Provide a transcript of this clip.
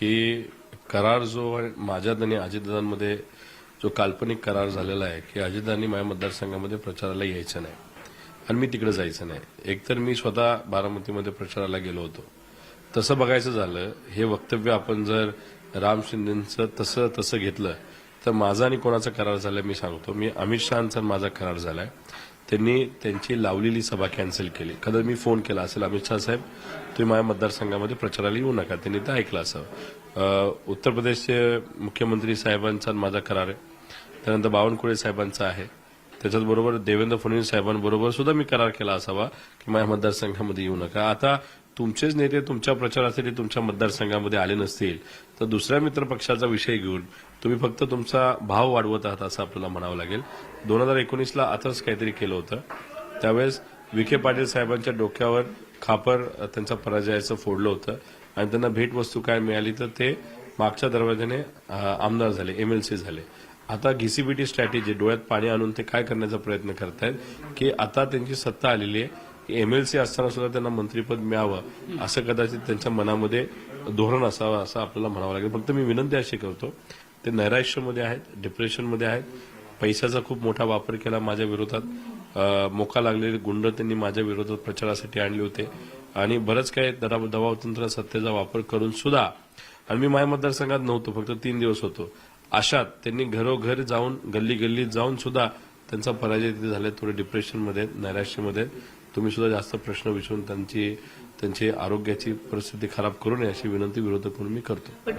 की करार जो आहे माझ्यात आणि अजितदादांमध्ये जो काल्पनिक करार झालेला आहे की अजितदादांनी माझ्या मतदारसंघामध्ये प्रचाराला यायचं नाही. आणि मी तिकडे जायचं नाही. एकतर मी स्वतः बारामतीमध्ये प्रचाराला गेलो होतो. तसं बघायचं झालं हे वक्तव्य आपण जर राम शिंदेचं तसं तसं घेतलं तर माझा आणि कोणाचा करार झाला मी सांगतो. मी अमित शहाचा माझा करार झालाय. त्यांनी त्यांची लावलेली सभा कॅन्सल केली. कदाचित मी फोन केला असेल अमित शहा साहेब तुम्ही माझ्या मतदारसंघामध्ये प्रचाराला येऊ नका. त्यांनी ते ऐकलं असावं उत्तर प्रदेशचे मुख्यमंत्री साहेबांचा माझा करार आहे. त्यानंतर बावनकुळे साहेबांचा आहे. त्याच्याचबरोबर देवेंद्र फडणवीस साहेबांबरोबर सुद्धा मी करार केला असावा की माझ्या मतदारसंघामध्ये येऊ नका. आता तुमचेच नेते तुमच्या प्रचारासाठी तुमच्या मतदारसंघामध्ये आले नसतील तर दुसऱ्या मित्रपक्षाचा विषय घेऊन तुम्ही फक्त तुमचा भाव वाढवत आहात असं आपल्याला म्हणावं लागेल. दोन हजार एकोणीसला आताच काहीतरी केलं होतं. त्यावेळेस विखे पाटील साहेबांच्या डोक्यावर खापर त्यांचा पराजयाचं फोडलं होतं आणि त्यांना भेटवस्तू काय मिळाली तर ते मागच्या दरवाज्याने आमदार झाले एमएलसी झाले. आता घिसीबीटी स्ट्रॅटेजी डोळ्यात पाणी आणून ते काय करण्याचा प्रयत्न करतायत की आता त्यांची सत्ता आलेली आहे. एमएलसी असताना सुद्धा त्यांना मंत्रीपद मिळावं असं कदाचित त्यांच्या मनामध्ये धोरण असावं असं आपल्याला म्हणावं लागेल. फक्त मी विनंती अशी करतो ते नैराश्यमध्ये आहेत डिप्रेशनमध्ये आहेत. पैशाचा खूप मोठा वापर केला माझ्या विरोधात. मोका लागलेले गुंड त्यांनी माझ्या विरोधात प्रचारासाठी आणले होते. आणि बरंच काही दरा- दबावतंत्र सत्तेचा वापर करून सुद्धा आणि मी माझ्या मतदारसंघात नव्हतो फक्त तीन दिवस होतो. अशात त्यांनी घरोघर जाऊन गल्ली गल्लीत जाऊन सुद्धा त्यांचा पराजय तिथे झाला थोडे डिप्रेशनमध्ये नैराश्यमध्ये. तुम्ही सुद्धा जास्त प्रश्न विचारून त्यांची त्यांची आरोग्याची परिस्थिती खराब करू नये अशी विनंती विरोधक म्हणून मी करतो.